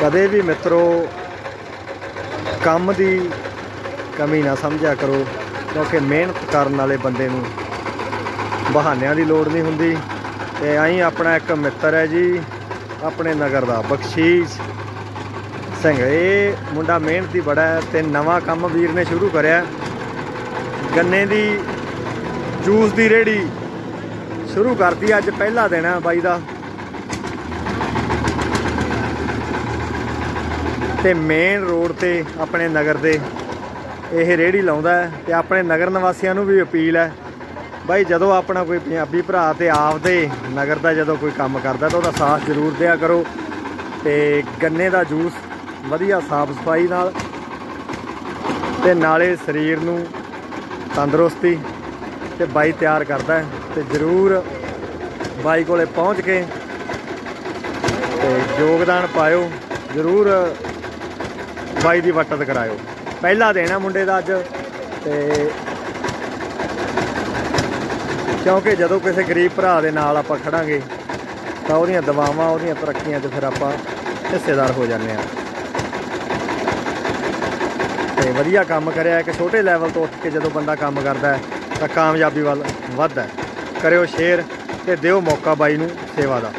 ਕਦੇ ਵੀ ਮਿੱਤਰੋ, ਕੰਮ ਦੀ ਕਮੀ ਨਾ ਸਮਝਿਆ ਕਰੋ, ਕਿਉਂਕਿ ਮਿਹਨਤ ਕਰਨ ਵਾਲੇ ਬੰਦੇ ਨੂੰ ਬਹਾਨਿਆਂ ਦੀ ਲੋੜ ਨਹੀਂ ਹੁੰਦੀ। ਤੇ ਆਈ ਆਪਣਾ ਇੱਕ ਮਿੱਤਰ ਹੈ ਜੀ, ਆਪਣੇ ਨਗਰ ਦਾ ਬਖਸ਼ੀਸ਼ ਸਿੰਘ। ਇਹ ਮੁੰਡਾ ਮਿਹਨਤੀ ਬੜਾ ਹੈ ਤੇ ਨਵਾਂ ਕੰਮ ਵੀਰ ਨੇ ਸ਼ੁਰੂ ਕਰਿਆ। ਗੰਨੇ ਦੀ ਜੂਸ ਦੀ ਰੇੜੀ ਸ਼ੁਰੂ ਕਰਦੀ ਅੱਜ ਪਹਿਲਾ ਦਿਨ ਹੈ ਬਾਈ ਦਾ। ਤੇ ਮੇਨ ਰੋਡ ਤੇ ਆਪਣੇ ਨਗਰ ਦੇ ਇਹ ਰੇੜੀ ਲਾਉਂਦਾ ਹੈ ਤੇ ਆਪਣੇ ਨਗਰ ਨਿਵਾਸੀਆਂ ਨੂੰ ਵੀ ਅਪੀਲ ਹੈ। ਬਾਈ, ਜਦੋਂ ਆਪਣਾ ਕੋਈ ਪੰਜਾਬੀ ਭਰਾ ਤੇ ਆਪਦੇ ਨਗਰ ਦਾ ਜਦੋਂ ਕੋਈ ਕੰਮ ਕਰਦਾ ਤਾਂ ਉਹਦਾ ਸਾਥ ਜ਼ਰੂਰ ਦਿਆ ਕਰੋ ਤੇ ਗੰਨੇ ਦਾ ਜੂਸ ਵਧੀਆ ਸਾਫ਼ ਸਫ਼ਾਈ ਨਾਲ ਤੇ ਨਾਲੇ ਸਰੀਰ ਨੂੰ ਤੰਦਰੁਸਤੀ ਤੇ ਬਾਈ ਤਿਆਰ ਕਰਦਾ ਹੈ ਤੇ ਜ਼ਰੂਰ ਬਾਈ ਕੋਲੇ ਪਹੁੰਚ ਕੇ ਤੇ ਯੋਗਦਾਨ ਪਾਇਓ, ਜ਼ਰੂਰ ਬਾਈ ਦੀ ਵਟਤ ਕਰਾਇਓ। ਪਹਿਲਾ ਦਿਨ ਹੈ ਮੁੰਡੇ ਦਾ ਅੱਜ ਤੇ ਕਿਉਂਕਿ ਜਦੋਂ ਕਿਸੇ ਗਰੀਬ ਭਰਾ ਦੇ ਨਾਲ ਆਪਾਂ ਖੜਾਂਗੇ, ਤਾਂ ਉਹਦੀਆਂ ਦਵਾਵਾਂ, ਉਹਦੀਆਂ ਤਰੱਕੀਆਂ 'ਚ ਫਿਰ ਆਪਾਂ ਹਿੱਸੇਦਾਰ ਹੋ ਜਾਂਦੇ ਆ ਤੇ ਵਧੀਆ ਕੰਮ ਕਰਿਆ, ਇੱਕ ਛੋਟੇ ਲੈਵਲ ਤੋਂ ਉੱਠ ਕੇ ਜਦੋਂ ਬੰਦਾ ਕੰਮ ਕਰਦਾ ਤਾਂ ਕਾਮਯਾਬੀ ਵੱਲ ਵੱਧਦਾ ਕਰਿਓ ਸ਼ੇਅਰ ਤੇ ਦਿਓ ਮੌਕਾ ਬਾਈ ਨੂੰ ਸੇਵਾ ਦਾ।